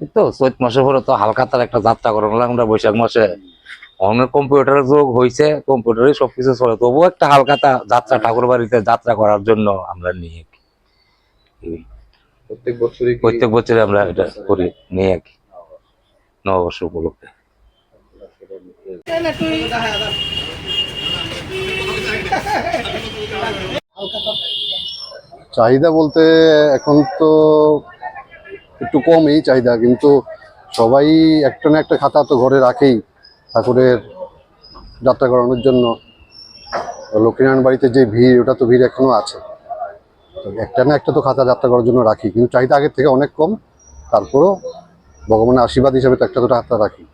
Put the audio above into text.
এই তো চৈত মাসে পরে তো হালকা তার একটা যাত্রা করানো আমরা বৈশাখ মাসে। অনেক কম্পিউটারের যোগ হয়েছে কম্পিউটারে সবকিছু চলে। তবুও একটা হালকা তা যাত্রা ঠাকুর বাড়িতে যাত্রা করার জন্য আমরা নিয়ে প্রত্যেক বছরই প্রত্যেক বছরে আমরা এটা করি নিয়ে আর কি নববর্ষ উপলক্ষে। চাহিদা বলতে এখন তো একটু কম এই চাহিদা, কিন্তু সবাই একটা না একটা খাতা তো ঘরে রাখেই ঠাকুরের যাত্রা করানোর জন্য। লক্ষ্মীনারায়ণ বাড়িতে যে ভিড়, ওটা তো ভিড় এখনও আছে। একটা না একটা তো খাতা যাত্রা করার জন্য রাখি, কিন্তু চাহিদা আগের থেকে অনেক কম। তারপরও ভগবানের আশীর্বাদ হিসাবে তো একটা দুটো খাতা রাখি।